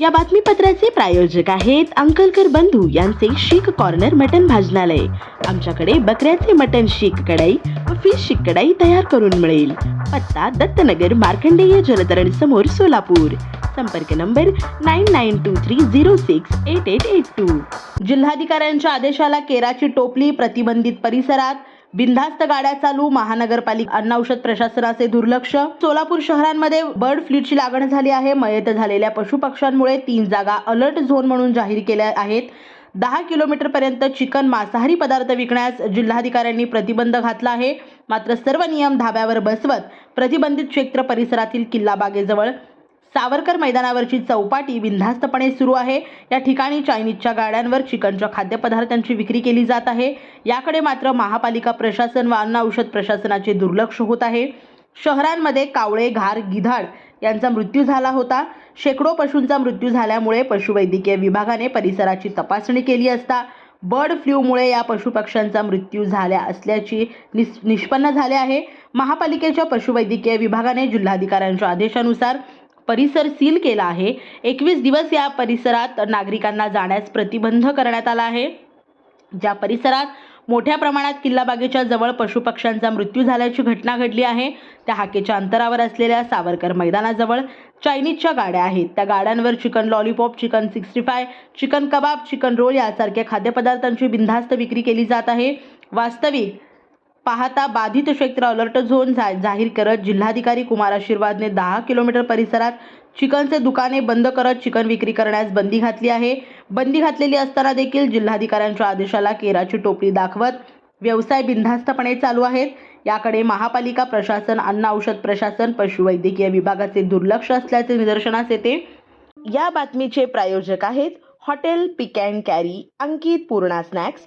या बातमीपत्राचे प्रायोजक आहेत अंकलकर बंधू यांचे शीख कॉर्नर मटन भाजनालय. आमच्याकडे बकऱ्याचे मटन शीख कढाई व फिश शीख कढाई तयार करून मिळेल. पत्ता दत्तनगर मार्कंडेय जलतरण समोर सोलापूर. संपर्क number nine nine two three zero six eight eight eight two जिल्हाधिकाऱ्यांच्या आदेशाला केराची टोपली प्रतिबंधित परिसरात बिनधास्त गाड्या चालू महानगरपालिका अन्न औषध प्रशासनाचे दुर्लक्ष. सोलापूर शहरांमध्ये बर्ड फ्लूची लागण झाली आहे. मयत झालेल्या पशुपक्ष्यांमुळे तीन जागा अलर्ट झोन म्हणून जाहीर केल्या आहेत. दहा किलोमीटरपर्यंत चिकन मांसाहारी पदार्थ विकण्यास जिल्हाधिकाऱ्यांनी प्रतिबंध घातला आहे. मात्र सर्व नियम धाब्यावर बसवत प्रतिबंधित क्षेत्र परिसरातील किल्ला बागेजवळ सावरकर मैदानावरची चौपाटी बिनधास्तपणे सुरू आहे. या ठिकाणी चायनीजच्या गाड्यांवर चिकनच्या खाद्यपदार्थांची विक्री केली जात आहे. याकडे मात्र महापालिका प्रशासन व अन्न औषध प्रशासनाचे दुर्लक्ष होत आहे. शहरांमध्ये कावळे घार गिधाड यांचा मृत्यू झाला होता. शेकडो पशूंचा मृत्यू झाल्यामुळे पशुवैद्यकीय विभागाने परिसराची तपासणी केली असता बर्ड फ्लूमुळे या पशुपक्ष्यांचा मृत्यू झाल्या असल्याची निस निष्पन्न झाले आहे. महापालिकेच्या पशुवैद्यकीय विभागाने जिल्हाधिकाऱ्यांच्या आदेशानुसार परिसर सील केला आहे. एकवीस दिवस या परिसरात नागरिकांना जाण्यास प्रतिबंध करण्यात आला आहे. ज्या परिसरात मोठ्या प्रमाणात किल्लाबागेच्या जवळ पशुपक्ष्यांचा मृत्यू झाल्याची घटना घडली आहे त्या हाकेच्या अंतरावर असलेल्या सावरकर मैदानाजवळ चायनीजच्या गाड्या आहेत. त्या गाड्यांवर chicken lollipop chicken sixty five chicken kebab chicken roll यासारख्या खाद्यपदार्थांची बिनधास्त विक्री केली जात आहे. वास्तविक पाहता बाधित क्षेत्र अलर्ट झोन जा जाहीर करत जिल्हाधिकारी कुमार आशीर्वादने दहा किलोमीटर परिसरात चिकनचे दुकाने बंद करत चिकन विक्री करण्यास बंदी घातली आहे. बंदी घातलेली असताना देखील जिल्हाधिकाऱ्यांच्या आदेशाला केराची टोपली दाखवत व्यवसाय बिनधास्तपणे चालू आहेत. याकडे महापालिका प्रशासन अन्न औषध प्रशासन पशुवैद्यकीय विभागाचे दुर्लक्ष असल्याचे निदर्शनास येते. या बातमीचे प्रायोजक आहेत hotel pick and carry Ankit Purna snacks